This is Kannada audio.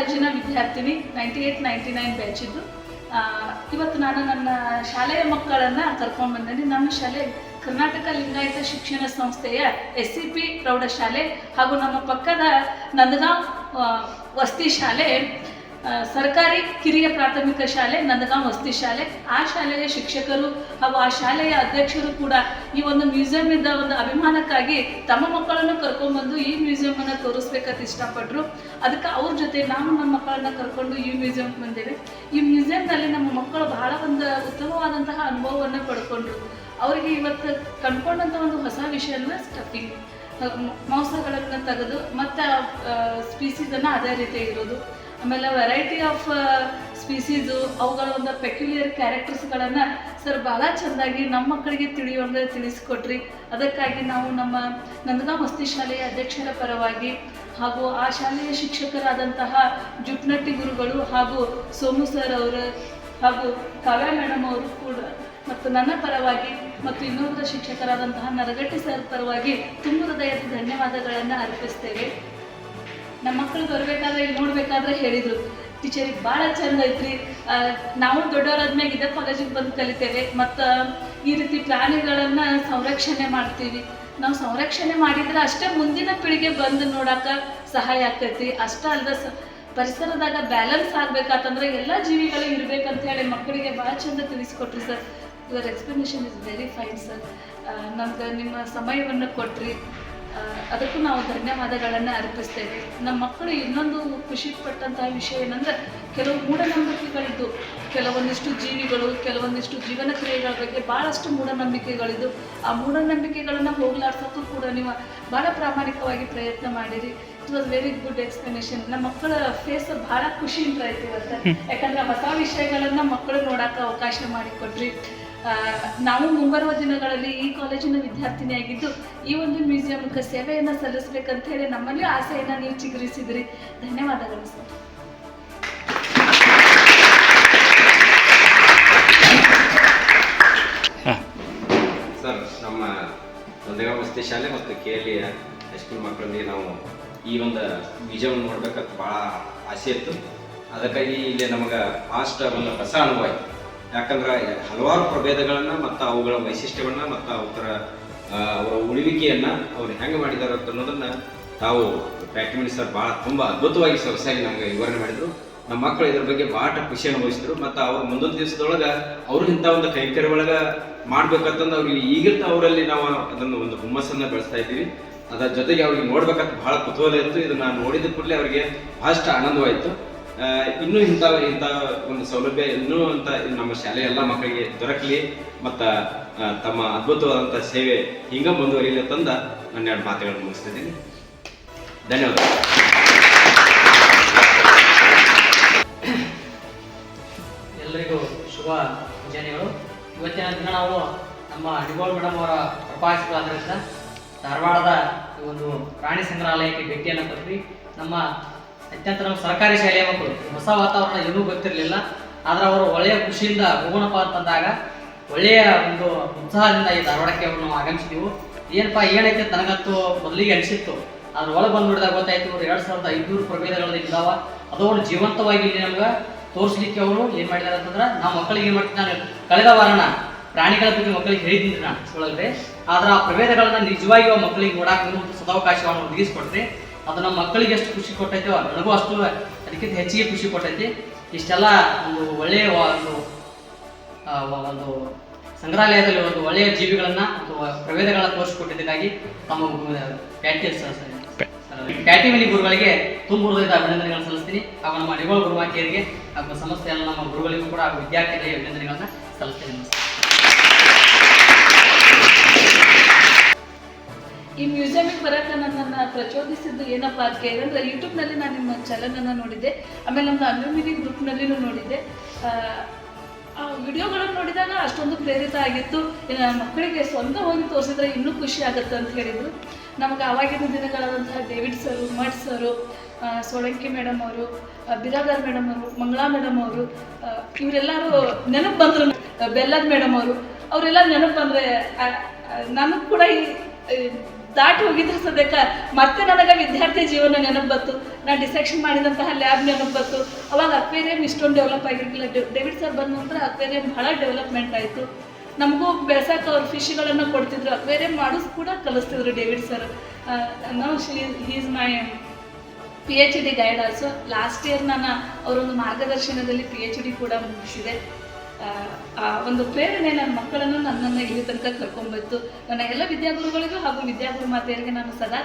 ಕಾಲೇಜಿನ ವಿದ್ಯಾರ್ಥಿನಿ ನೈಂಟಿ ಏಟ್ ನೈಂಟಿ ನೈನ್ ಬ್ಯಾಚಿದ್ದು ಆ, ಇವತ್ತು ನಾನು ನನ್ನ ಶಾಲೆಯ ಮಕ್ಕಳನ್ನು ಕರ್ಕೊಂಡು ಬಂದಿದ್ದೀನಿ ನಮ್ಮ ಶಾಲೆ ಕರ್ನಾಟಕ ಲಿಂಗಾಯತ ಶಿಕ್ಷಣ ಸಂಸ್ಥೆಯ ಎಸ್ ಸಿ ಪಿ ಪ್ರೌಢಶಾಲೆ ಹಾಗೂ ನಮ್ಮ ಪಕ್ಕದ ನಂದಗಾಂವ್ ವಸತಿ ಶಾಲೆ ಸರ್ಕಾರಿ ಕಿರಿಯ ಪ್ರಾಥಮಿಕ ಶಾಲೆ, ನಂದಗಾಂವ್ ವಸ್ತಿ ಶಾಲೆ. ಆ ಶಾಲೆಯ ಶಿಕ್ಷಕರು ಹಾಗೂ ಆ ಶಾಲೆಯ ಅಧ್ಯಕ್ಷರು ಕೂಡ ಈ ಒಂದು ಮ್ಯೂಸಿಯಂನಿಂದ ಒಂದು ಅಭಿಮಾನಕ್ಕಾಗಿ ತಮ್ಮ ಮಕ್ಕಳನ್ನು ಕರ್ಕೊಂಡ್ಬಂದು ಈ ಮ್ಯೂಸಿಯಮನ್ನು ತೋರಿಸ್ಬೇಕಂತ ಇಷ್ಟಪಟ್ಟರು ಅದಕ್ಕೆ ಅವ್ರ ಜೊತೆ ನಾನು ನಮ್ಮ ಮಕ್ಕಳನ್ನ ಕರ್ಕೊಂಡು ಈ ಮ್ಯೂಸಿಯಂಗೆ ಬಂದೇವೆ. ಈ ಮ್ಯೂಸಿಯಂನಲ್ಲಿ ನಮ್ಮ ಮಕ್ಕಳು ಬಹಳ ಒಂದು ಉತ್ತಮವಾದಂತಹ ಅನುಭವವನ್ನು ಪಡ್ಕೊಂಡ್ರು. ಅವರಿಗೆ ಇವತ್ತು ಕಂಡ್ಕೊಂಡಂಥ ಒಂದು ಹೊಸ ವಿಷಯನ ಸ್ಟಫಿಂಗ್ ಮಾಂಸಗಳನ್ನು ತೆಗೆದು ಮತ್ತು ಸ್ಪೀಸೀಸನ್ನು ಅದೇ ರೀತಿ ಇರೋದು. ಆಮೇಲೆ ವೆರೈಟಿ ಆಫ್ ಸ್ಪೀಸೀಸು ಅವುಗಳ ಒಂದು ಪೆಕ್ಯುಲಿಯರ್ ಕ್ಯಾರೆಕ್ಟರ್ಸ್ಗಳನ್ನು ಸರ್ ಭಾಳ ಚೆಂದಾಗಿ ನಮ್ಮ ಮಕ್ಕಳಿಗೆ ತಿಳಿಯುವಂಗೆ ತಿಳಿಸ್ಕೊಟ್ರಿ. ಅದಕ್ಕಾಗಿ ನಾವು ನಮ್ಮ ನಂದಗಾಂವ್ ವಸ್ತಿ ಶಾಲೆಯ ಅಧ್ಯಕ್ಷರ ಪರವಾಗಿ ಹಾಗೂ ಆ ಶಾಲೆಯ ಶಿಕ್ಷಕರಾದಂತಹ ಜುಟ್ನಟ್ಟಿ ಗುರುಗಳು ಹಾಗೂ ಸೋಮು ಸರ್ ಅವರು ಹಾಗೂ ಕಾವ್ಯ ಮೇಡಮ್ ಅವರು ಕೂಡ ಮತ್ತು ನನ್ನ ಪರವಾಗಿ ಮತ್ತು ಇನ್ನೊಬ್ಬರ ಶಿಕ್ಷಕರಾದಂತಹ ನರಗಟ್ಟಿ ಸರ್ ಪರವಾಗಿ ತುಂಬ ಹೃದಯದ ಧನ್ಯವಾದಗಳನ್ನು ಅರ್ಪಿಸ್ತೇವೆ. ನಮ್ಮ ಮಕ್ಕಳು ಬರಬೇಕಾದ್ರೆ ಇಲ್ಲಿ ನೋಡ್ಬೇಕಾದ್ರೆ ಹೇಳಿದರು ಟೀಚರಿಗೆ ಭಾಳ ಚಂದ ಐತ್ರಿ. ನಾವು ದೊಡ್ಡವರಾದ್ಮೇಲೆ ಇದೇ ಕಾಲೇಜಿಗೆ ಬಂದು ಕಲಿತೇವೆ. ಮತ್ತು, ಈ ರೀತಿ ಪ್ರಾಣಿಗಳನ್ನು ಸಂರಕ್ಷಣೆ ಮಾಡ್ತೀವಿ. ನಾವು ಸಂರಕ್ಷಣೆ ಮಾಡಿದ್ರೆ ಅಷ್ಟೇ ಮುಂದಿನ ಪೀಳಿಗೆ ಬಂದು ನೋಡಾಕ ಸಹಾಯ ಆಗ್ತೈತಿ ಅಷ್ಟೇ ಅಲ್ಲದ ಪರಿಸರದಾಗ ಬ್ಯಾಲೆನ್ಸ್ ಆಗ್ಬೇಕಾತಂದ್ರೆ ಎಲ್ಲ ಜೀವಿಗಳು ಇರ್ಬೇಕಂತ ಹೇಳಿ ಮಕ್ಕಳಿಗೆ ಭಾಳ ಚಂದ ತಿಳಿಸ್ಕೊಟ್ರಿ sir. Your explanation is very fine sir ನಮ್ಗೆ ನಿಮ್ಮ ಸಮಯವನ್ನು ಕೊಟ್ರಿ. ಅದಕ್ಕೂ ನಾವು ಧನ್ಯವಾದಗಳನ್ನು ಅರ್ಪಿಸ್ತೇವೆ. ನಮ್ಮ ಮಕ್ಕಳು ಇನ್ನೊಂದು ಖುಷಿ ಪಟ್ಟಂತಹ ವಿಷಯ ಏನಂದ್ರೆ, ಕೆಲವು ಮೂಢನಂಬಿಕೆಗಳಿದ್ದು, ಕೆಲವೊಂದಿಷ್ಟು ಜೀವಿಗಳು, ಕೆಲವೊಂದಿಷ್ಟು ಜೀವನ ಕ್ರಿಯೆಗಳ ಬಗ್ಗೆ ಭಾಳಷ್ಟು ಮೂಢನಂಬಿಕೆಗಳಿದ್ದು, ಆ ಮೂಢನಂಬಿಕೆಗಳನ್ನು ಹೋಗ್ಲಾಡ್ಸೋಕ್ಕೂ ಕೂಡ ನೀವು ಭಾಳ ಪ್ರಾಮಾಣಿಕವಾಗಿ ಪ್ರಯತ್ನ ಮಾಡಿರಿ. It was very good explanation ನಮ್ಮ ಮಕ್ಕಳ ಫೇಸ್ ಭಾಳ ಖುಷಿಯಿಂದ ಐತಿ ಅಂತ. ಯಾಕಂದ್ರೆ ಹೊಸ ವಿಷಯಗಳನ್ನು ಮಕ್ಕಳು ನೋಡೋಕೆ ಅವಕಾಶ ಮಾಡಿಕೊಟ್ರಿ. ನಾವು ಮುಂಬರುವ ದಿನಗಳಲ್ಲಿ ಈ ಕಾಲೇಜಿನ ವಿದ್ಯಾರ್ಥಿನಿಯಾಗಿದ್ದು ಈ ಒಂದು ಮ್ಯೂಸಿಯಂಗೆ ಸೇವೆಯನ್ನು ಸಲ್ಲಿಸಬೇಕಂತ ಹೇಳಿ ನಮ್ಮಲ್ಲಿ ಆಸೆಯನ್ನು ನೀವು ಚಿಗುರಿಸಿದ್ರಿ. ಧನ್ಯವಾದಗಳು ಸರ್. ಸರ್, ನಮ್ಮ ನಂದಗಾಂವ್ ಶಾಲೆ ಮತ್ತು ಕೆ ಎಲ್ ಹೈಸ್ಕೂಲ್ ಮಕ್ಕಳಲ್ಲಿ ನಾವು ಈ ಒಂದು ಬೀಜವನ್ನು ನೋಡ್ಬೇಕಂತ ಭಾಳ ಆಸೆ ಇತ್ತು. ಅದಕ್ಕಾಗಿ ಇಲ್ಲಿ ನಮಗೆ ಫಾಸ್ಟ್ ಒಂದು ಹೊಸ ಅನುಭವ ಆಯ್ತು. ಯಾಕಂದ್ರೆ ಹಲವಾರು ಪ್ರಭೇದಗಳನ್ನು ಮತ್ತು ಅವುಗಳ ವೈಶಿಷ್ಟ್ಯವನ್ನು ಮತ್ತು ಅವರ ಅವರ ಉಳಿವಿಕೆಯನ್ನು ಅವ್ರು ಹೆಂಗೆ ಮಾಡಿದ್ದಾರೆ ಅಂತ ಅನ್ನೋದನ್ನು ತಾವು ಪ್ಯಾಟಿಮಣಿ ಸರ್ ಭಾಳ ತುಂಬ ಅದ್ಭುತವಾಗಿ ಸೊಗಸಾಗಿ ನಮಗೆ ವಿವರಣೆ ಮಾಡಿದ್ರು. ನಮ್ಮ ಮಕ್ಕಳು ಇದ್ರ ಬಗ್ಗೆ ಭಾಳ ಖುಷಿ ಅನುಭವಿಸಿದ್ರು. ಮತ್ತು ಅವ್ರು ಮುಂದೊಂದು ದಿವಸದೊಳಗೆ ಅವರು ಇಂಥ ಒಂದು ಕೈಕರ್ಯ ಒಳಗೆ ಮಾಡ್ಬೇಕಂತಂದು ಅವ್ರಿಗೆ ಈಗಿಂತ ಅವರಲ್ಲಿ ನಾವು ಅದನ್ನು ಒಂದು ಹುಮ್ಮಸ್ಸನ್ನು ಬೆಳೆಸ್ತಾ ಇದ್ದೀವಿ. ಅದರ ಜೊತೆಗೆ ಅವ್ರಿಗೆ ನೋಡ್ಬೇಕಂತ ಬಹಳ ಕುತೂಹಲ ಇತ್ತು. ಇದನ್ನ ನೋಡಿದ ಕೂಡಲೇ ಅವರಿಗೆ ಬಹಳಷ್ಟು ಆನಂದವಾಯಿತು. ಇನ್ನೂ ಇಂಥ ಇಂಥ ಒಂದು ಸೌಲಭ್ಯ, ಇನ್ನೂ ಅಂತ ನಮ್ಮ ಶಾಲೆಯ ಎಲ್ಲ ಮಕ್ಕಳಿಗೆ ದೊರಕಲಿ. ಮತ್ತು ತಮ್ಮ ಅದ್ಭುತವಾದಂಥ ಸೇವೆ ಹಿಂಗ ಮುಂದುವರಿಯಲಿ ತಂದ ನನ್ನ ಎರಡು ಮಾತುಗಳನ್ನು ಮುಗಿಸ್ತಿದ್ದೀನಿ. ಧನ್ಯವಾದ ಎಲ್ಲರಿಗೂ ಶುಭ ಮುಂಜಾನೆಗಳು ಇವತ್ತಿನ ದಿನ ನಾವು ನಮ್ಮ ಅಡಿಗೋಳ್ ಮೇಡಮ್ ಅವರ ಪ್ರಭಾವಿತರಾದ್ರಿಂದ ಧಾರವಾಡದ ಒಂದು ಪ್ರಾಣಿ ಸಂಗ್ರಹಾಲಯಕ್ಕೆ ಭೇಟಿಯನ್ನು ಕೊಟ್ವಿ. ನಮ್ಮ ಅತ್ಯಂತ ನಮ್ಮ ಸರ್ಕಾರಿ ಶಾಲೆಯ ಮಕ್ಕಳು. ಹೊಸ ವಾತಾವರಣ ಏನೂ ಗೊತ್ತಿರಲಿಲ್ಲ. ಆದರೆ ಅವರು ಒಳ್ಳೆಯ ಖುಷಿಯಿಂದ ಹೋಗೋಣಪ್ಪ ಅಂತಂದಾಗ ಒಳ್ಳೆಯ ಒಂದು ಉತ್ಸಾಹದಿಂದ ಈ ಧಾರವಾಡಕ್ಕೆ ನಾವು ಆಗಮಿಸಿದೆವು. ಏನಪ್ಪ, ಏನೈತೆ ನನಗಂತೂ ಮೊದಲಿಗೆ ಅನಿಸಿತ್ತು. ಅದ್ರ ಒಳಗೆ ಬಂದು ನೋಡಿದಾಗ ಗೊತ್ತಾಯ್ತು, ಇವರು ಎರಡು ಸಾವಿರದ ಐದುನೂರು ಪ್ರಭೇದಗಳು ಇದ್ದಾವ. ಅದನ್ನು ಜೀವಂತವಾಗಿ ಇಲ್ಲಿ ನಮ್ಗೆ ತೋರಿಸ್ಲಿಕ್ಕೆ ಅವರು ಏನು ಮಾಡಿದ್ದಾರೆ ಅಂತಂದ್ರೆ, ನಾವು ಮಕ್ಕಳಿಗೆ ಏನು ಮಾಡ್ತೀನಿ ನಾನು? ಕಳೆದ ವಾರಣ ಪ್ರಾಣಿಗಳ ಬಗ್ಗೆ ಮಕ್ಕಳಿಗೆ ಹೇಳಿದ್ದೀನಿ ನಾನು. ಆದ್ರೆ ಆ ಪ್ರಭೇದಗಳನ್ನು ನಿಜವಾಗಿ ಮಕ್ಕಳಿಗೆ ನೋಡಕ್ಕೆ ಒಂದು ಸದಾವಕಾಶವನ್ನು ಒದಗಿಸ್ಕೊಟ್ರಿ. ಅದು ನಮ್ಮ ಮಕ್ಕಳಿಗೆ ಎಷ್ಟು ಖುಷಿ ಕೊಟ್ಟೈತೋ ನನಗೂ ಅಷ್ಟು ಅದಕ್ಕಿಂತ ಹೆಚ್ಚಿಗೆ ಖುಷಿ ಕೊಟ್ಟೈತಿ. ಇಷ್ಟೆಲ್ಲ ಒಂದು ಒಳ್ಳೆಯ ಒಂದು ಒಂದು ಸಂಗ್ರಹಾಲಯದಲ್ಲಿ ಒಂದು ಒಳ್ಳೆಯ ಜೀವಿಗಳನ್ನು ಅಥವಾ ಪ್ರಭೇದಗಳನ್ನ ತೋರಿಸಿಕೊಟ್ಟಿದ್ದಕ್ಕಾಗಿ ತಮ್ಮ ಪ್ಯಾಟಿ ಪ್ಯಾಟಿ ಮನಿ ಗುರುಗಳಿಗೆ ತುಂಬ ಹೃದಯದ ಅಭಿನಂದನೆಗಳನ್ನು ಸಲ್ಲಿಸ್ತೀನಿ. ಹಾಗೂ ನಮ್ಮ ನಿಗೋಳ ಗುರುವಾಕಿಯರಿಗೆ ಹಾಗೂ ಎಲ್ಲ ನಮ್ಮ ಗುರುಗಳಿಗೂ ಕೂಡ ಹಾಗೂ ವಿದ್ಯಾರ್ಥಿಗಳಿಗೆ ಅಭಿನಂದನೆಗಳನ್ನ ಸಲ್ಲಿಸ್ತೀನಿ. ಈ ಮ್ಯೂಸಿಯಮಿಗೆ ಬರಕ್ಕೆ ನನ್ನನ್ನು ಪ್ರಚೋದಿಸಿದ್ದು ಏನಪ್ಪ ಅಂತ ಕೇಳಿದ್ರೆ ಯೂಟ್ಯೂಬ್ನಲ್ಲಿ ನಾನು ನಿಮ್ಮ ಚಾನಲನ್ನು ನೋಡಿದ್ದೆ ಆಮೇಲೆ ನಮ್ಮದು ಅಲ್ಯೂಮಿನಿ ಗ್ರೂಪ್ನಲ್ಲಿನೂ ನೋಡಿದ್ದೆ. ಆ, ವಿಡಿಯೋಗಳನ್ನು ನೋಡಿದಾಗ ಅಷ್ಟೊಂದು ಪ್ರೇರಿತ ಆಗಿತ್ತು. ಮಕ್ಕಳಿಗೆ ಸ್ವಂತ ಹೋಗಿ ತೋರಿಸಿದ್ರೆ ಇನ್ನೂ ಖುಷಿ ಆಗುತ್ತೆ ಅಂತ ಹೇಳಿದರು. ನಮಗೆ ಆವಾಗಿನ ದಿನಗಳಾದಂತಹ David sir Math sir Solanki madam ಅವರು ಬಿರಾದಾರ್ ಮೇಡಮ್ ಅವರು ಮಂಗಳಾ ಮೇಡಮ್ ಅವರು ಇವರೆಲ್ಲರೂ ನೆನಪು ಬಂದರು. ಬೆಲ್ಲದ ಮೇಡಮ್ ಅವರು ಅವರೆಲ್ಲ ನೆನಪು ಬಂದರೆ ನನಗೆ ಕೂಡ ಈ ದಾಟಿ ಹೋಗಿದ್ರು ಸದ್ಯಕ್ಕ ಮತ್ತೆ ನನಗೆ ವಿದ್ಯಾರ್ಥಿ ಜೀವನ ನೆನಪು ಬಂತು. ನಾನು ಡಿಸೆಕ್ಷನ್ ಮಾಡಿದಂತಹ ಲ್ಯಾಬ್ ನೆನಪು ಬಂತು. ಅವಾಗ ಅಕ್ವೇರಿಯಂ ಇಷ್ಟೊಂದು ಡೆವಲಪ್ ಆಗಿರಲಿಲ್ಲ. ಡೇವಿಡ್ ಸರ್ ಬಂದ ನಂತರ ಅಕ್ವೇರಿಯಂ ಬಹಳ ಡೆವಲಪ್ಮೆಂಟ್ ಆಯಿತು. ನಮಗೂ ಬೆಳ್ಸಕ್ಕೆ ಅವ್ರು ಫಿಶ್ಗಳನ್ನು ಕೊಡ್ತಿದ್ರು. ಅಕ್ವೇರಿಯಂ ಮಾಡೋದು ಕೂಡ ಕಲಿಸ್ತಿದ್ರು ಡೇವಿಡ್ ಸರ್ ನಾವು he's my P H D guide also last year ನಾನು ಅವರೊಂದು ಮಾರ್ಗದರ್ಶನದಲ್ಲಿ ಪಿ ಎಚ್ ಡಿ ಕೂಡ ಮುಗಿಸಿದೆ. ಆ, ಒಂದು ಪ್ರೇರಣೆ ನನ್ನ ಮಕ್ಕಳನ್ನು ನನ್ನನ್ನು ಇಲ್ಲಿ ತನಕ ಕರ್ಕೊಂಡ್ಬಂತು ನನ್ನ ಎಲ್ಲ ವಿದ್ಯಾಗುರುಗಳಿಗೂ ಹಾಗೂ ವಿದ್ಯಾಗುರು ಮಾತೆಯರಿಗೆ ನಾನು ಸದಾ